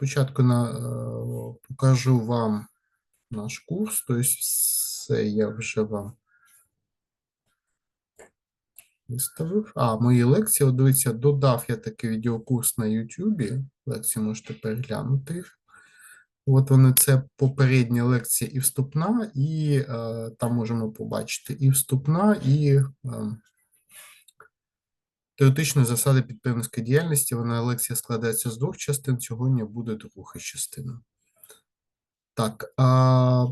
спочатку на, е, покажу вам наш курс, тобто все я вже вам виставив. А, мої лекції, от дивіться, додав я такий відеокурс на YouTube. Лекції можете переглянути їх. От вони це попередня лекція і вступна, і е, там можемо побачити і вступна, і е, теоретичні засади підприємницької діяльності. Вона лекція складається з двох частин. Сьогодні буде друга частина. Так, а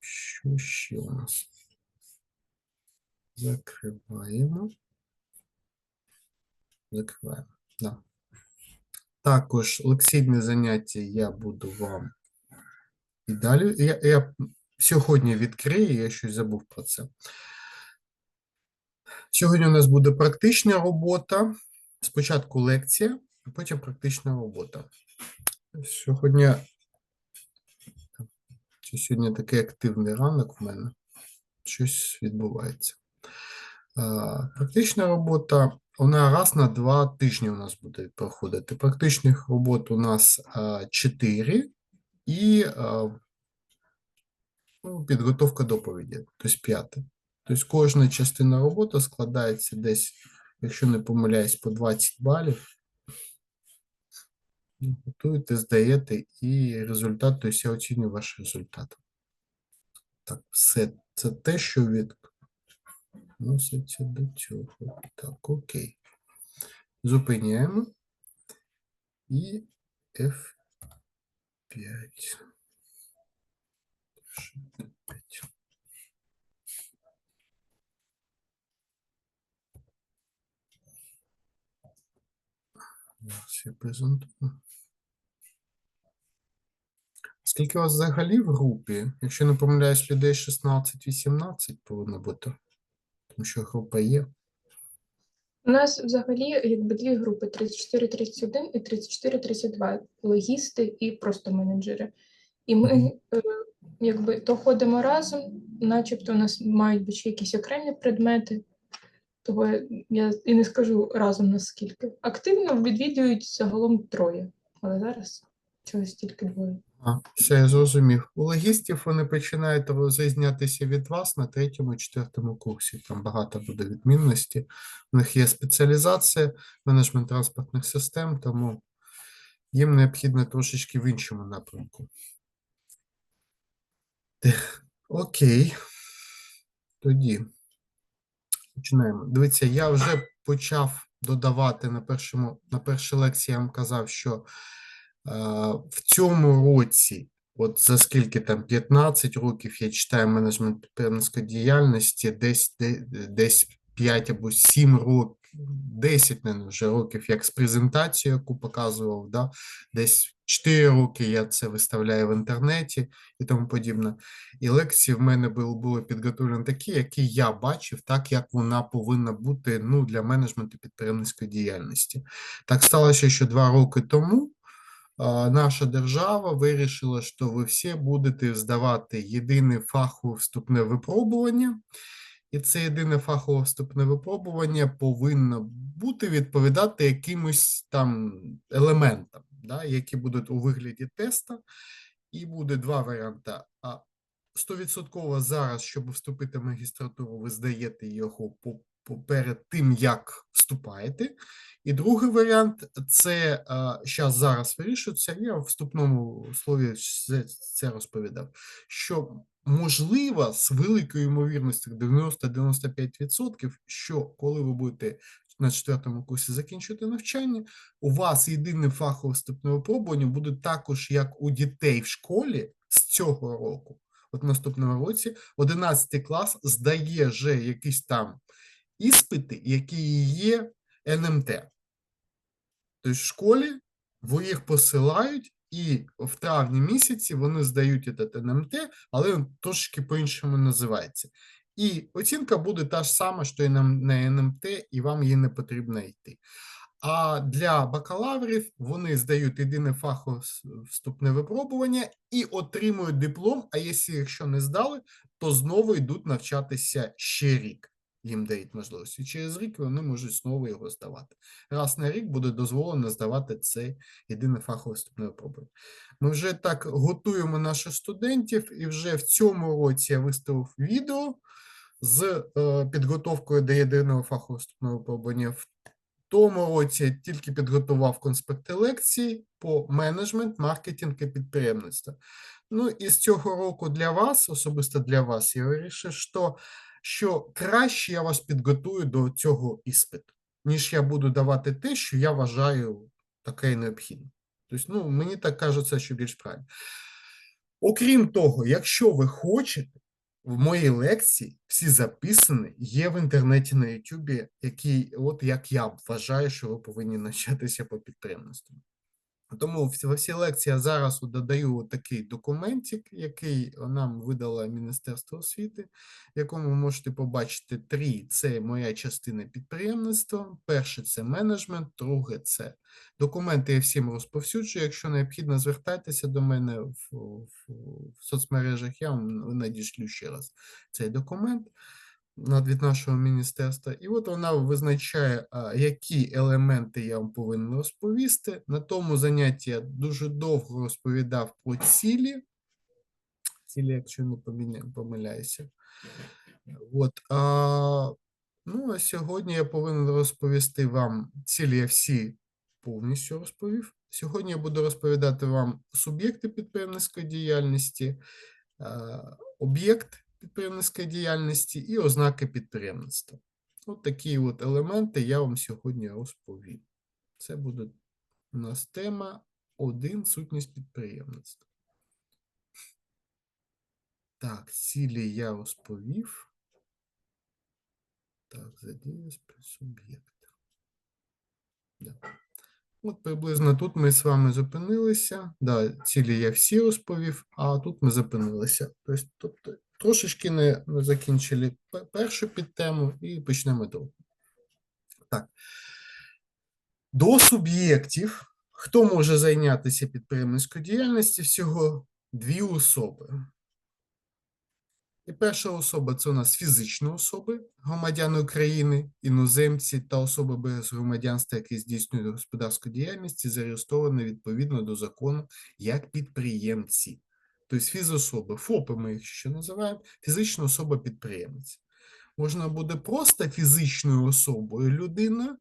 що ще у нас? Закриваємо. Закриваємо. Да. Також лекційне заняття я буду вам і далі. Я, я сьогодні відкрию, я щось забув про це. Сьогодні у нас буде практична робота. Спочатку лекція, а потім практична робота. Сьогодні, сьогодні такий активний ранок в мене. Щось відбувається. Практична робота, вона раз на два тижні у нас буде проходити. Практичних робот у нас 4 і ну, підготовка доповіді, тобто п'яте. Тобто кожна частина роботи складається десь, якщо не помиляюсь, по 20 балів. Ну, Готуєте, здаєте, і результат, тобто я оцінюю ваш результат. Так, все це те, що відноситься до цього. Так, окей. Зупиняємо. І F5. F5. Зараз презентую. Скільки у вас взагалі в групі? Якщо не помиляюсь, людей 16-18 повинно бути. Тому що група є. У нас взагалі якби дві групи: 34-31 і 34-32. Логісти і просто менеджери. І ми е, якби то ходимо разом, начебто у нас мають бути якісь окремі предмети. Того я і не скажу разом наскільки. Активно відвідують загалом троє, але зараз чогось тільки двоє. А, все, я зрозумів. У логістів вони починають розрізнятися від вас на третьому четвертому курсі. Там багато буде відмінності. У них є спеціалізація, менеджмент транспортних систем, тому їм необхідно трошечки в іншому напрямку. Окей. Тоді починаємо. Дивіться, я вже почав додавати на першому, на першій лекції я вам казав, що е, в цьому році, от за скільки там 15 років я читаю менеджмент підприємницької діяльності, десь, де- десь 5 або 7 років, 10, мабуть, вже років, як з презентацією, яку показував, да? десь 4 роки я це виставляю в інтернеті і тому подібне. І лекції в мене були, були підготовлені такі, які я бачив, так як вона повинна бути ну, для менеджменту підприємницької діяльності. Так сталося, що два роки тому наша держава вирішила, що ви всі будете здавати єдине фахове вступне випробування. І це єдине фахове вступне випробування повинно бути відповідати якимось там елементам, да, які будуть у вигляді теста. І буде два варіанти. А 100% зараз, щоб вступити в магістратуру, ви здаєте його по, перед тим, як вступаєте. І другий варіант це зараз зараз вирішується. Я в вступному слові це розповідав. Що можливо, з великою ймовірністю 90-95%, що коли ви будете на четвертому курсі закінчувати навчання, у вас єдине фахове вступне випробування буде також, як у дітей в школі з цього року. От в наступному році 11 клас здає вже якісь там іспити, які є НМТ. Тобто в школі ви їх посилають, і в травні місяці вони здають этот НМТ, але він трошки по-іншому називається. І оцінка буде та ж сама, що і на, НМТ, і вам її не потрібно йти. А для бакалаврів вони здають єдине фахове вступне випробування і отримують диплом. А якщо не здали, то знову йдуть навчатися ще рік. Їм дають можливість. І через рік вони можуть знову його здавати. Раз на рік буде дозволено здавати це єдине фахове вступне випробування. Ми вже так готуємо наших студентів, і вже в цьому році я виставив відео з е, підготовкою до єдиного фахового вступного випробування. В тому році я тільки підготував конспекти лекцій по менеджмент, маркетинг і підприємництво. Ну і з цього року для вас, особисто для вас, я вирішив, що, що краще я вас підготую до цього іспиту, ніж я буду давати те, що я вважаю таке необхідне. Тобто, ну, мені так кажеться, що більш правильно. Окрім того, якщо ви хочете, в моїй лекції всі записані, є в інтернеті на Ютубі, який, от як я вважаю, що ви повинні навчатися по підприємництву. Тому в во всі лекції я зараз додаю такий документик, який нам видало Міністерство освіти, в якому ви можете побачити три: це моя частина підприємництва, перше це менеджмент, друге це документи. Я всім розповсюджую. Якщо необхідно, звертайтеся до мене в, в, в соцмережах. Я вам надішлю ще раз цей документ від нашого міністерства, і от вона визначає, які елементи я вам повинен розповісти. На тому занятті я дуже довго розповідав про цілі. Цілі, якщо не помиляюся. От, а, ну, а сьогодні я повинен розповісти вам цілі я всі повністю розповів. Сьогодні я буду розповідати вам суб'єкти підприємницької діяльності, об'єкт підприємницької діяльності і ознаки підприємництва. От такі от елементи я вам сьогодні розповім. Це буде у нас тема 1 сутність підприємництва. Так, цілі я розповів. Так, задія суб'єкт. Да. От приблизно тут ми з вами зупинилися. Да, цілі я всі розповів, а тут ми зупинилися. Тобто, тобто трошечки не, закінчили першу підтему і почнемо другу. Так. До суб'єктів, хто може зайнятися підприємницькою діяльністю, всього дві особи. І перша особа це у нас фізичні особи, громадяни України, іноземці та особи без громадянства, які здійснюють господарську діяльність, зареєстровані відповідно до закону як підприємці. Тобто фізособи, ФОПи ми їх ще називаємо, фізична особа підприємець. Можна буде просто фізичною особою людина,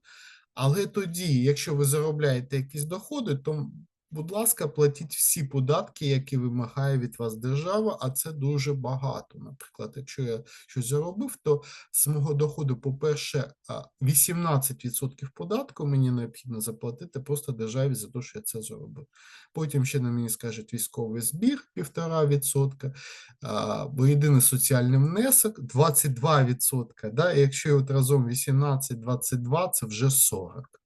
але тоді, якщо ви заробляєте якісь доходи, то, будь ласка, платіть всі податки, які вимагає від вас держава, а це дуже багато. Наприклад, якщо я щось заробив, то з мого доходу, по-перше, а, 18% податку мені необхідно заплатити просто державі за те, що я це заробив. Потім ще на мені скажуть військовий збір 1,5%, бо єдиний соціальний внесок 22%. Да? Якщо от разом 18-22, це вже 40.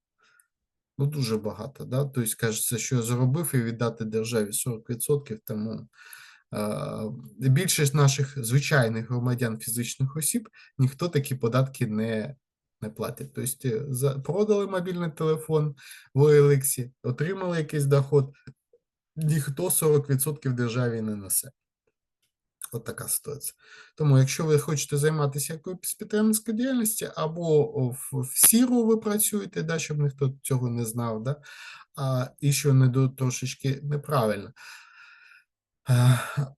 Ну, дуже багато, да? Тобто, кажеться, що я заробив і віддати державі 40%, тому більшість наших звичайних громадян фізичних осіб ніхто такі податки не, не платить. Тобто, е, продали мобільний телефон в OLX, отримали якийсь доход, ніхто 40% державі не несе. От така ситуація. Тому, якщо ви хочете займатися якоюсь підприємницькою діяльністю, або в, в сіру ви працюєте, да, щоб ніхто цього не знав, да, а, і що не до трошечки неправильно.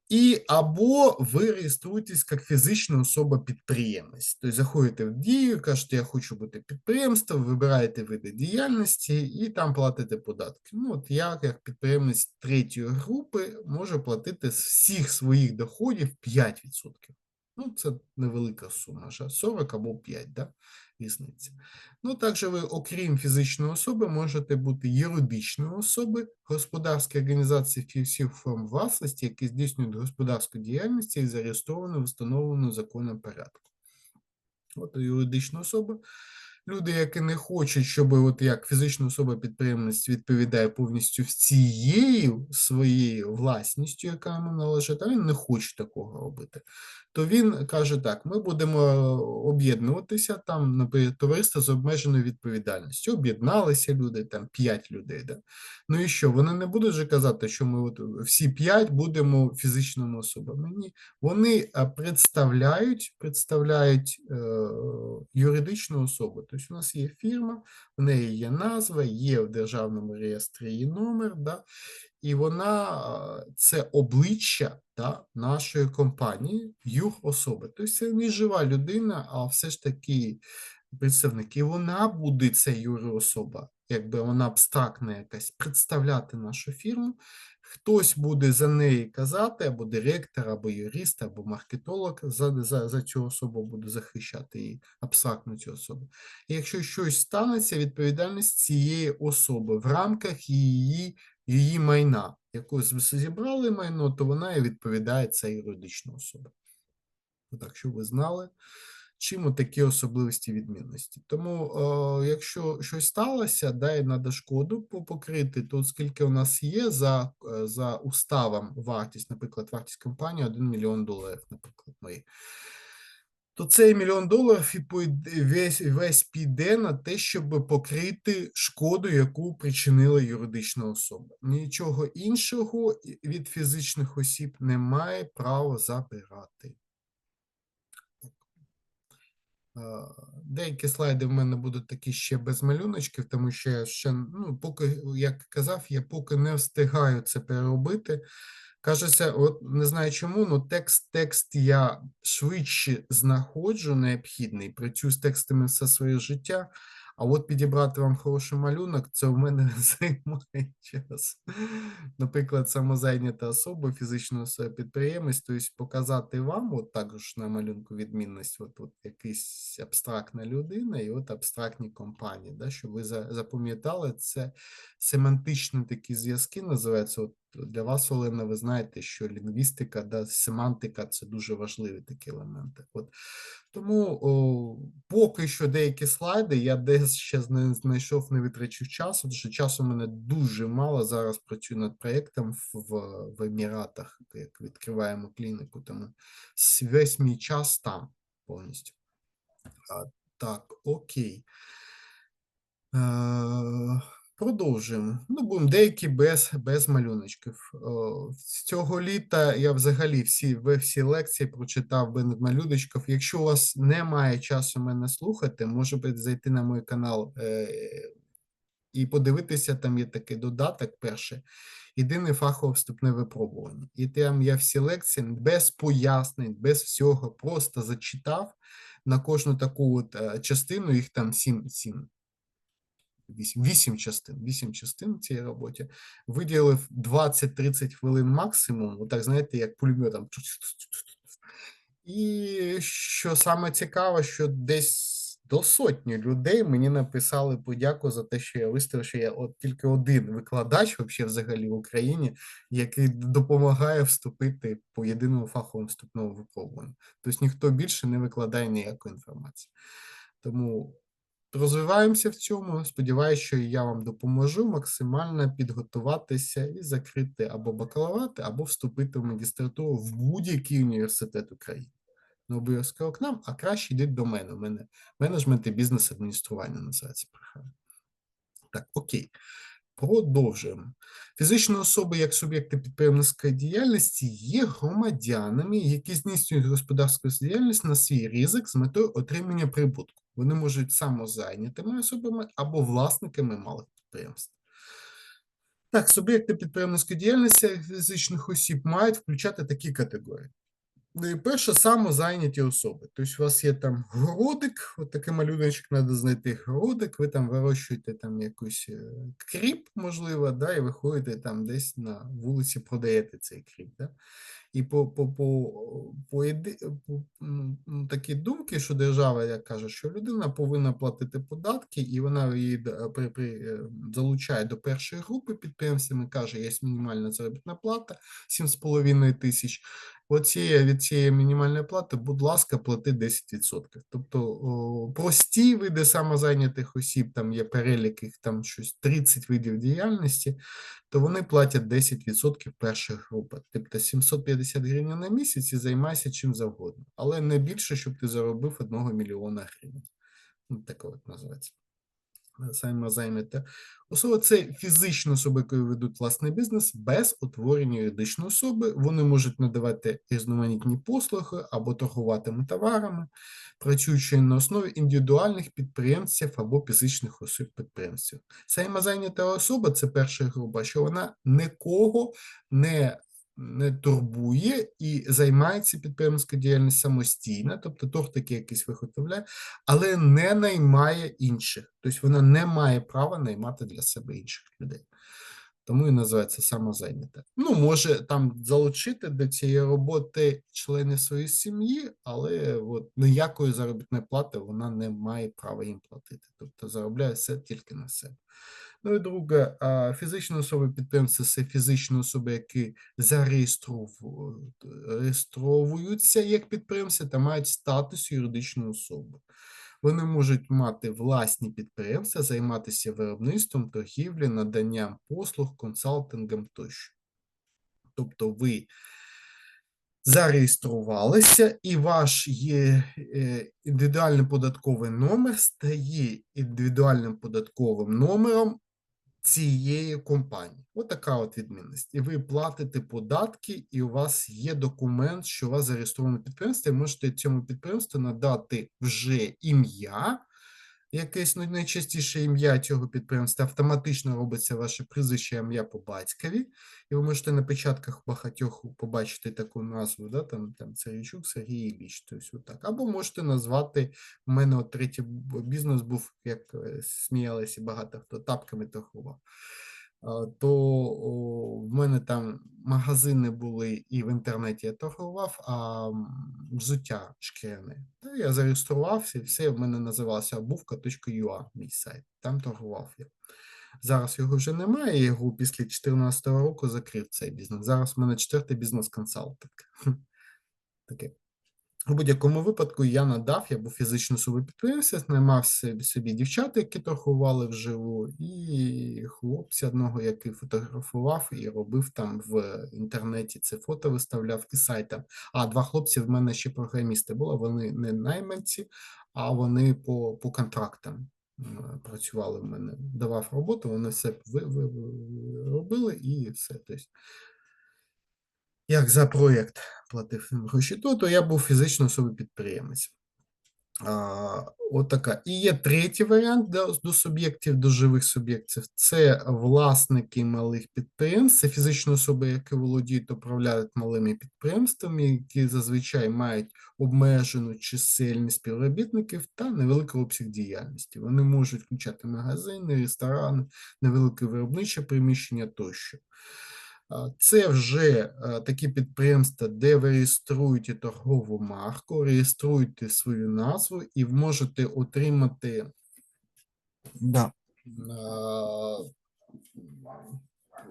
І або ви реєструєтесь як фізична особа-підприємець. Тобто заходите в дію, кажете, я хочу бути підприємством, вибираєте види діяльності і там платите податки. Ну, от я, як підприємець третьої групи, можу платити з всіх своїх доходів 5%. Ну, це невелика сума, 40 або 5, да? різниця. Ну, також ви, окрім фізичної особи, можете бути юридичною особи, господарські організації всіх форм власності, які здійснюють господарську діяльність і зареєстровані встановлену законом порядку. От юридична особа люди, які не хочуть, щоб от як фізична особа підприємець відповідає повністю всією своєю власністю, яка йому належить, а він не хоче такого робити. То він каже так: ми будемо об'єднуватися там, наприклад, товариство з обмеженою відповідальністю. Об'єдналися люди, там 5 людей. Да? Ну і що? Вони не будуть же казати, що ми от всі 5 будемо фізичними особами. Ні, вони е, представляють, представляють е, юридичну особу. Тобто у нас є фірма, в неї є назва, є в державному реєстрі її номер, да? і вона це обличчя да, нашої компанії, юр-особи. Тобто це не жива людина, а все ж таки представник. І вона буде ця юр-особа, якби вона абстрактна якась, представляти нашу фірму. Хтось буде за неї казати, або директор, або юрист, або маркетолог за, за, за цю особу буде захищати її, абстрактну цю особу. І якщо щось станеться, відповідальність цієї особи в рамках її, її майна. Ви зібрали майно, то вона і відповідає ця юридична особа. Так, щоб ви знали, чим такі особливості відмінності. Тому, е, якщо щось сталося, да, і треба шкоду по- покрити, то скільки у нас є за, е, за уставом вартість, наприклад, вартість компанії 1 мільйон доларів, наприклад, мої. То цей мільйон доларів і весь, весь піде на те, щоб покрити шкоду, яку причинила юридична особа. Нічого іншого від фізичних осіб не має права забирати. Деякі слайди в мене будуть такі ще без малюночків, тому що я ще, ну, поки, як казав, я поки не встигаю це переробити. Кажеться, от не знаю чому, але текст, текст я швидше знаходжу необхідний, працюю з текстами все своє життя. А от підібрати вам хороший малюнок, це в мене займає час. Наприклад, самозайнята особа, фізична особа підприємець, тобто показати вам, от також на малюнку відмінність, от, от якась абстрактна людина і от абстрактні компанії, да, щоб ви запам'ятали, це семантичні такі зв'язки називаються. От для вас, Олена, ви знаєте, що лінгвістика, да, семантика це дуже важливі такі елементи. От тому о, поки що деякі слайди я десь ще не знайшов, не витрачив часу, тому що часу в мене дуже мало. Зараз працюю над проєктом в, в, Еміратах, як відкриваємо клініку, тому весь мій час там повністю. А, так, окей. Е, Продовжуємо. Ну, будемо деякі без без малюночків. З цього літа я взагалі всі ви всі лекції прочитав без малюночків. Якщо у вас немає часу мене слухати, може бути зайти на мій канал е, і подивитися, там є такий додаток перший. Єдине фахове вступне випробування. І там я всі лекції без пояснень, без всього, просто зачитав на кожну таку от е, частину, їх там сім-сім. 8, 8 частин, 8 частин в цій роботі, виділив 20-30 хвилин максимум, так знаєте, як пулеметом. І що саме цікаво, що десь до сотні людей мені написали подяку за те, що я виставив, що я от тільки один викладач взагалі в Україні, який допомагає вступити по єдиному фаховому вступному випробуванню. Тобто ніхто більше не викладає ніякої інформації. Тому розвиваємося в цьому. Сподіваюся, що я вам допоможу максимально підготуватися і закрити або бакалаврат, або вступити в магістратуру в будь-який університет України. Не обов'язково к нам, а краще йдіть до мене. У мене менеджмент і бізнес-адміністрування називається програма. Так, окей. Продовжуємо. Фізичні особи як суб'єкти підприємницької діяльності є громадянами, які здійснюють господарську діяльність на свій ризик з метою отримання прибутку. Вони можуть самозайнятими особами або власниками малих підприємств. Так, суб'єкти підприємницької діяльності фізичних осіб мають включати такі категорії. Ну перше, самозайняті особи. Тобто у вас є там городик, от такий малюночок треба знайти городик, ви там вирощуєте там якийсь е, кріп, можливо, да, і ви ходите там десь на вулиці, продаєте цей кріп. Да? І по, по, по, по, по такі думки, що держава як каже, що людина повинна платити податки, і вона її при, при, е, залучає до першої групи підприємцями, каже, є мінімальна заробітна плата 7,5 тисяч. оцієї, від цієї мінімальної плати, будь ласка, плати 10%. Тобто о, прості види самозайнятих осіб, там є перелік їх там щось 30 видів діяльності, то вони платять 10% першої групи. Тобто 750 гривень на місяць і займайся чим завгодно. Але не більше, щоб ти заробив 1 мільйона гривень. Ну, таке от називається. Самозайнята особа це фізичні особи, які ведуть власний бізнес без утворення юридичної особи. Вони можуть надавати різноманітні послуги або торгуватими товарами, працюючи на основі індивідуальних підприємців або фізичних осіб підприємців. Самозайнята особа це перша група, що вона нікого не не турбує і займається підприємницькою діяльністю самостійно, тобто тортики якісь виготовляє, але не наймає інших. Тобто вона не має права наймати для себе інших людей. Тому і називається самозайнята. Ну, може там залучити до цієї роботи членів своєї сім'ї, але от, ніякої заробітної плати вона не має права їм платити. Тобто заробляє все тільки на себе. Ну і друге, фізичні особи підприємці це фізичні особи, які зареєстров- реєстровуються як підприємці та мають статус юридичної особи. Вони можуть мати власні підприємства, займатися виробництвом, торгівлею, наданням послуг, консалтингом тощо. Тобто ви зареєструвалися, і ваш є е, індивідуальний податковий номер стає індивідуальним податковим номером цієї компанії. Отака от відмінність. І ви платите податки, і у вас є документ, що у вас зареєстровано підприємство, і можете цьому підприємству надати вже ім'я, якесь ну, найчастіше ім'я цього підприємства автоматично робиться ваше прізвище ім'я по батькові, і ви можете на печатках багатьох побачити таку назву, да, там, там Царійчук Сергій Іліч, тобто отак. Або можете назвати, у мене от третій бізнес був, як е, сміялися багато хто, тапками торгував. А, То в мене там магазини були і в інтернеті я торгував, а взуття шкіряне. Та я зареєструвався, і все в мене називалося обувка.ua, мій сайт. Там торгував я. Зараз його вже немає, я його після 2014 року закрив цей бізнес. Зараз в мене четвертий бізнес-консалтинг. Таке. У будь-якому випадку я надав, я був фізично собі підприємцем, наймав собі, дівчат, які торгували вживу, і хлопця одного, який фотографував і робив там в інтернеті це фото виставляв і сайтам. А два хлопці в мене ще програмісти були, вони не найманці, а вони по, по контрактам е, працювали в мене. Давав роботу, вони все робили і все. Тобто, як за проєкт платив гроші, то, то я був фізично особи підприємець. А, от така. І є третій варіант до, до суб'єктів, до живих суб'єктів. Це власники малих підприємств, це фізичні особи, які володіють управляють малими підприємствами, які зазвичай мають обмежену чисельність співробітників та невеликий обсяг діяльності. Вони можуть включати магазини, ресторани, невелике виробниче приміщення тощо. А, Це вже е, такі підприємства, де ви реєструєте торгову марку, реєструєте свою назву і можете отримати да,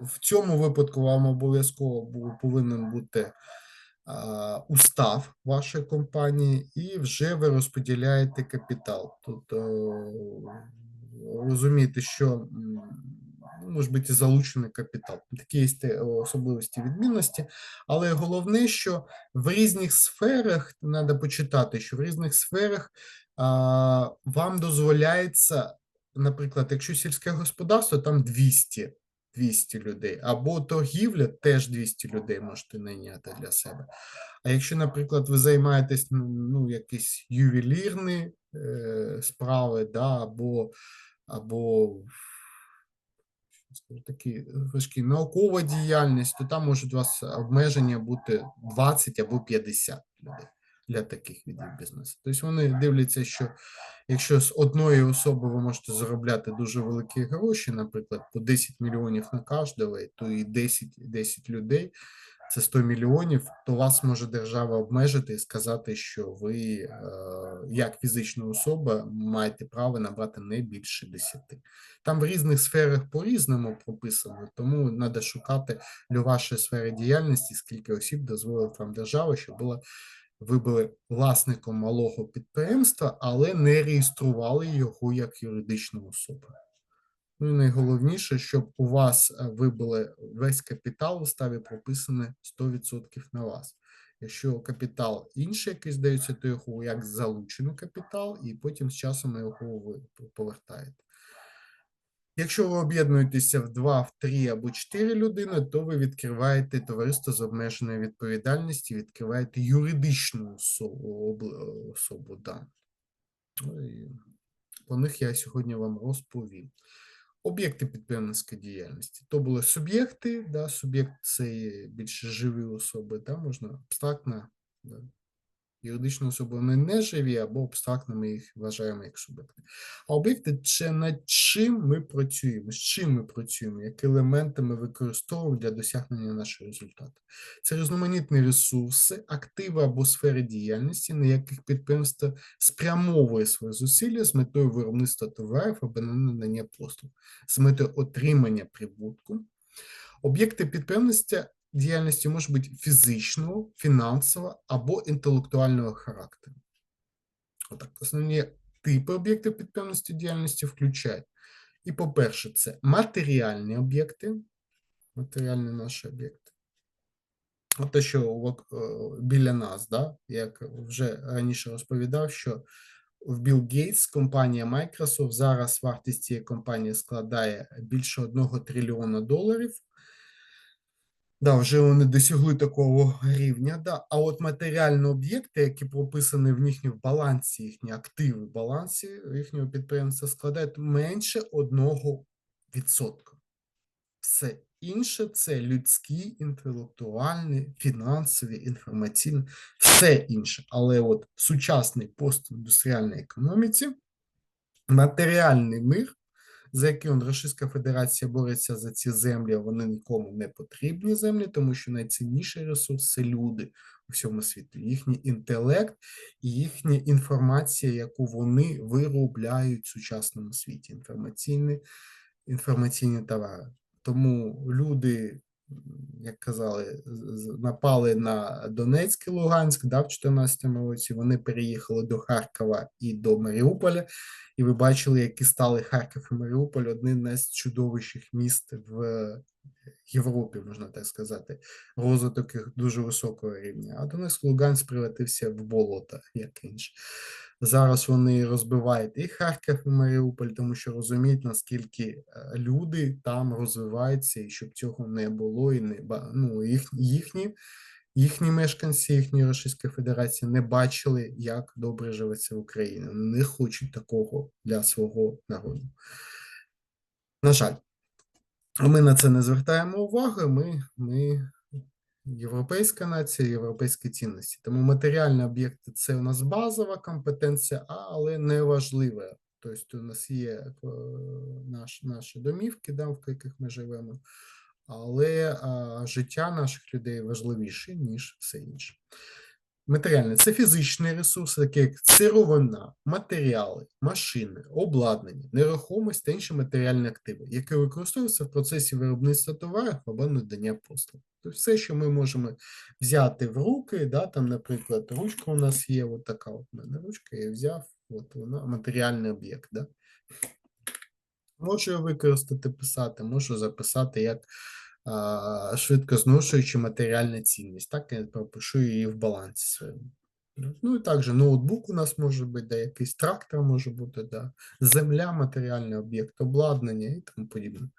в цьому випадку вам обов'язково повинен бути устав вашої компанії, і вже ви розподіляєте капітал. Тут е, розумієте, що може бути залучений капітал. Такі є особливості відмінності. Але головне, що в різних сферах треба почитати, що в різних сферах а, вам дозволяється, наприклад, якщо сільське господарство, там 200 200 людей, або торгівля теж 200 людей можете найняти для себе. А якщо, наприклад, ви займаєтесь ну, якісь ювелірні е, справи, да, або, або такі важкі наукова діяльність, то там можуть у вас обмеження бути 20 або 50 людей для таких видів бізнесу. Тобто вони дивляться, що якщо з одної особи ви можете заробляти дуже великі гроші, наприклад, по 10 мільйонів на кожного, то і 10, 10 людей це 100 мільйонів, то вас може держава обмежити і сказати, що ви, е, як фізична особа, маєте право набрати не більше 10. Там в різних сферах по-різному прописано, тому треба шукати для вашої сфери діяльності, скільки осіб дозволить вам держава, щоб було ви були власником малого підприємства, але не реєстрували його як юридичну особу. Ну і найголовніше, щоб у вас е, ви були весь капітал у ставі прописаний 100% на вас. Якщо капітал інший якийсь здається, то його як залучений капітал, і потім з часом його ви повертаєте. Якщо ви об'єднуєтеся в 2, в 3 або 4 людини, то ви відкриваєте товариство з обмеженою відповідальністю, відкриваєте юридичну особу. особу да. Ну, Про них я сьогодні вам розповім. Об'єкти підприємницької діяльності. То були суб'єкти, да, суб'єкт це більш живі особи, да, можна абстрактно, да, юридичні особи вони не живі, або абстрактно ми їх вважаємо як суб'єкти. А об'єкти це над чим ми працюємо, з чим ми працюємо, які елементи ми використовуємо для досягнення нашого результату. Це різноманітні ресурси, активи або сфери діяльності, на яких підприємство спрямовує свої зусилля з метою виробництва товарів або надання послуг, з метою отримання прибутку. Об'єкти підприємництва діяльності можуть бути фізичного, фінансового або інтелектуального характеру. Отак, основні типи об'єктів підприємницької діяльності включають. І, по-перше, це матеріальні об'єкти, матеріальні наші об'єкти. От те, що е, біля нас, да, як вже раніше розповідав, що в Білл Гейтс компанія Microsoft зараз вартість цієї компанії складає більше 1 трильйона доларів. Да, вже вони досягли такого рівня. Да. А от матеріальні об'єкти, які прописані в їхньому балансі, їхні активи в балансі їхнього підприємства, складають менше 1%. Все інше це людські, інтелектуальні, фінансові, інформаційні, все інше. Але от в сучасній постіндустріальній економіці матеріальний мир, за яким Російська Федерація бореться за ці землі, вони нікому не потрібні землі, тому що найцінніший ресурс це люди у всьому світі, їхній інтелект і їхня інформація, яку вони виробляють в сучасному світі. Інформаційні, інформаційні товари. Тому люди, як казали, напали на Донецьк і Луганськ да, в 2014 році. Вони переїхали до Харкова і до Маріуполя. І ви бачили, які стали Харків і Маріуполь одним з чудовіших міст в Європі, можна так сказати. Розвиток їх дуже високого рівня. А Донецьк Луганськ превратився в болото, як інше. Зараз вони розбивають і Харків, і Маріуполь, тому що розуміють, наскільки е, люди там розвиваються, і щоб цього не було, і не ну, їх, їхні, їхні мешканці їхньої Російської Федерації не бачили, як добре живеться в Україні. Не хочуть такого для свого народу. На жаль, ми на це не звертаємо уваги. Ми, ми європейська нація, європейські цінності. Тому матеріальні об'єкти це у нас базова компетенція, але не важлива. Тобто у нас є е, наш, наші домівки, да, в яких ми живемо, але а, життя наших людей важливіше, ніж все інше. Матеріальне це фізичні ресурси, такі як сировина, матеріали, машини, обладнання, нерухомість та інші матеріальні активи, які використовуються в процесі виробництва товарів або надання послуг. Тобто все, що ми можемо взяти в руки, да, там, наприклад, ручка у нас є, от така от мене ручка, я взяв, от вона матеріальний об'єкт. Да? Можу я використати писати, можу записати як швидко зношуючи матеріальна цінність. Так я пропишу її в балансі своєму. Ну і також ноутбук у нас може бути, да, якийсь трактор може бути, да, земля, матеріальний об'єкт, обладнання і тому подібне.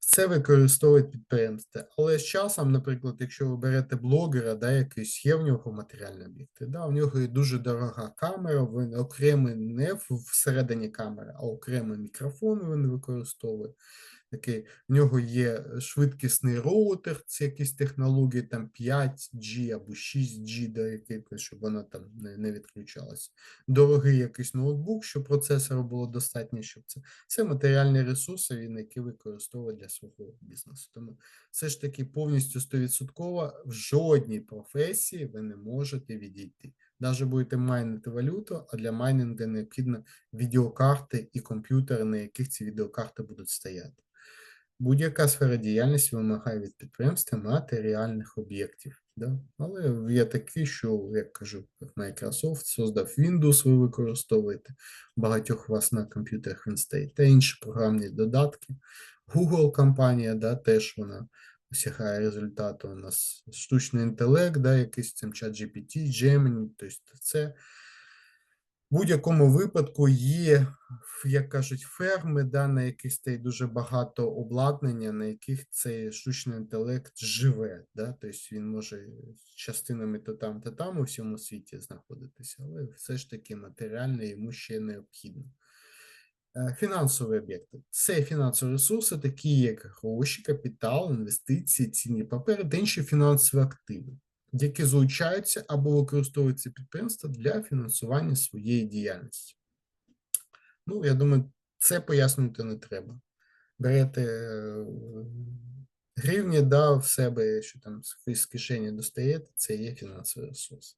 Це використовують підприємства. Але з часом, наприклад, якщо ви берете блогера, да, якийсь є в нього матеріальні об'єкти, да, у нього є дуже дорога камера, він окремий не всередині камери, а окремий мікрофон він використовує. Такий, в нього є швидкісний роутер, це якісь технології, там 5G або 6G, да, який, щоб вона там не, не відключалася. Дорогий якийсь ноутбук, щоб процесору було достатньо, щоб це. Це матеріальні ресурси, він які використовує для свого бізнесу. Тому все ж таки повністю 100% в жодній професії ви не можете відійти. Навіть будете майнити валюту, а для майнінга необхідно відеокарти і комп'ютери, на яких ці відеокарти будуть стояти. Будь-яка сфера діяльності вимагає від підприємства матеріальних об'єктів. Да? Але є такі, що, як кажу, Microsoft создав Windows, ви використовуєте, багатьох вас на комп'ютерах він та інші програмні додатки. Google компанія, да, теж вона осягає результату. У нас штучний інтелект, да, якийсь там чат GPT, Gemini, тобто це будь-якому випадку є, як кажуть, ферми, да, на яких стоїть дуже багато обладнання, на яких цей штучний інтелект живе. Да? Тобто він може частинами то там, то там у всьому світі знаходитися, але все ж таки матеріальне йому ще необхідно. Е, Фінансові об'єкти це фінансові ресурси, такі як гроші, капітал, інвестиції, цінні папери та інші фінансові активи, які залучаються або використовуються підприємства для фінансування своєї діяльності. Ну, я думаю, це пояснювати не треба. Берете е, гривні, да, в себе, що там з- з кишені достаєте, це є фінансовий ресурс.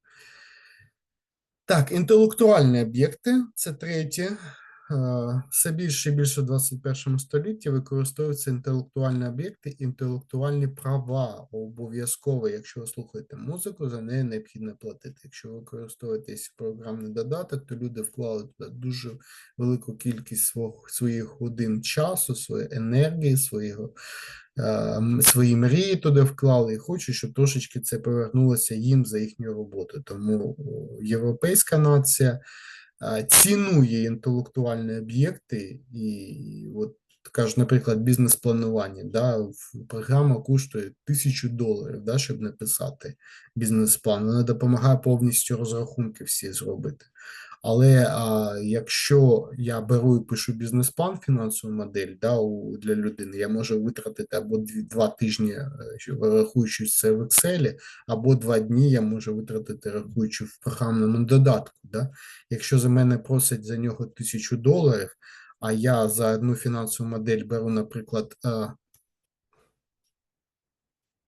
Так, інтелектуальні об'єкти це третє. Е, Все більше і більше в 21 столітті використовуються інтелектуальні об'єкти, інтелектуальні права. Обов'язково, якщо ви слухаєте музику, за неї необхідно платити. Якщо ви використовуєте якийсь програмний додаток, то люди вклали туди дуже велику кількість свого, своїх годин часу, своєї енергії, свого, е, свої мрії туди вклали і хочуть, щоб трошечки це повернулося їм за їхню роботу. Тому європейська нація цінує інтелектуальні об'єкти, і от кажуть, наприклад, бізнес-планування. Да, програма коштує тисячу доларів, да, щоб написати бізнес-план. Вона допомагає повністю розрахунки всі зробити. Але а, якщо я беру і пишу бізнес-план, фінансову модель да, у, для людини, я можу витратити або дві, два тижні, е, рахуючи це в Excel, або два дні я можу витратити, рахуючи в програмному додатку. Да? Якщо за мене просять за нього тисячу доларів, а я за одну фінансову модель беру, наприклад, е,